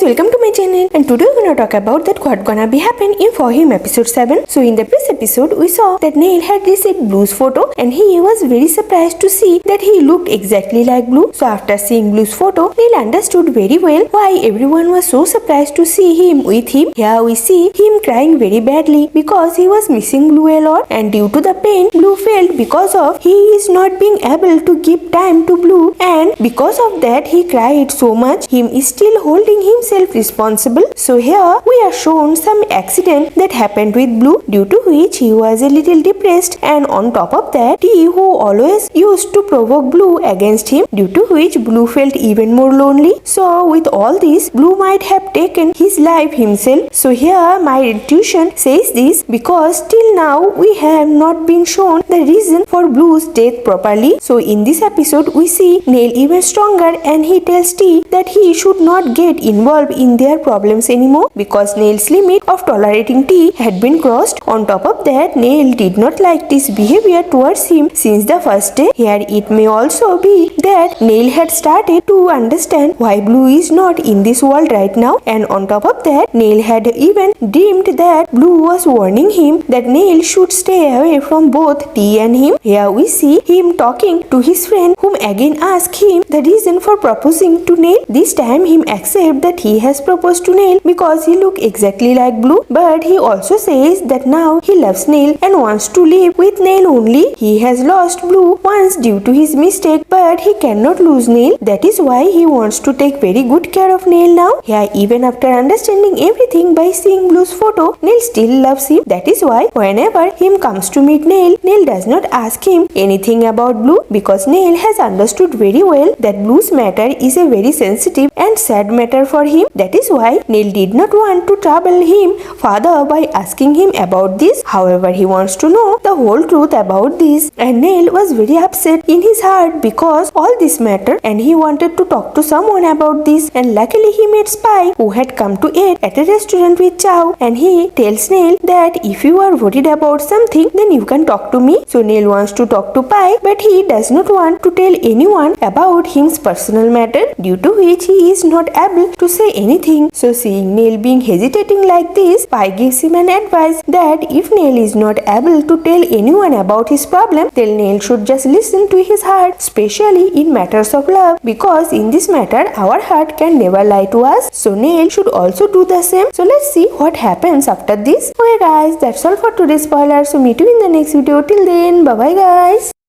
guys, welcome to my channel and today we're gonna talk about that what gonna be happen in For Him episode 7. So in the previous episode we saw that Neil had received Blue's photo and he was very surprised to see that he looked exactly like Blue. So after seeing Blue's photo, Neil understood very well why everyone was so surprised to see him with him. Here we see him crying very badly because he was missing Blue a lot and due to the pain Blue felt because of he is not being able to give time to Blue and because of that he cried so much him is still holding himself responsible. So here we are shown some accident that happened with Blue due to which he was a little depressed and on top of that he who always used to provoke Blue against him due to which Blue felt even more lonely. So with all this Blue might have taken his life himself. So here my intuition says this because till now we have not been shown the reason for Blue's death properly. So in this episode we see Neil even stronger and he tells T that he should not get involved in their problems anymore because Neil's limit of tolerating T had been crossed. On top of that, Neil did not like T's behavior towards him since the first day. Here it may also be that Neil had started to understand why Blue is not in this world right now and on top of that, Neil had even dreamed that Blue was warning him that Neil should stay away from both T and him. Here we see him talking to his friend whom again asked him the reason for proposing to Neil. This time him accept that he has proposed to Neil because he look exactly like Blue but he also says that now he loves Neil and wants to live with Neil only. He has lost Blue once due to his mistake but he cannot lose Neil. That is why he wants to take very good care of Neil now. Yeah, even after understanding everything by seeing Blue's photo, Neil still loves him. That is why whenever him comes to meet Neil, Neil does not ask him anything about Blue because Neil has understood very well that Blue's matter is a very sensitive and sad matter for him. That is why Neil did not want to trouble him further by asking him about this. However, he wants to know the whole truth about this. And Neil was very upset in his heart because all this matter and he wanted to talk to someone about this. And luckily he met Spy who had come to eat at a restaurant with Chow and he tells Neil that if you are worried about something then you can talk to me. So Neil wants to talk to Pai but he does not want to tell anyone about his personal matter due to which he is not able to say anything. So seeing Neil being hesitating like this, Pai gives him an advice that if Neil is not able to tell anyone about his problem, then Neil should just listen to his heart, especially in matters of love, because in this matter our heart can never lie to us. So Neil should also do the same. So let's see what happens after this. Okay guys, that's all for today's spoiler. So meet you in the next video. Till then, bye bye guys.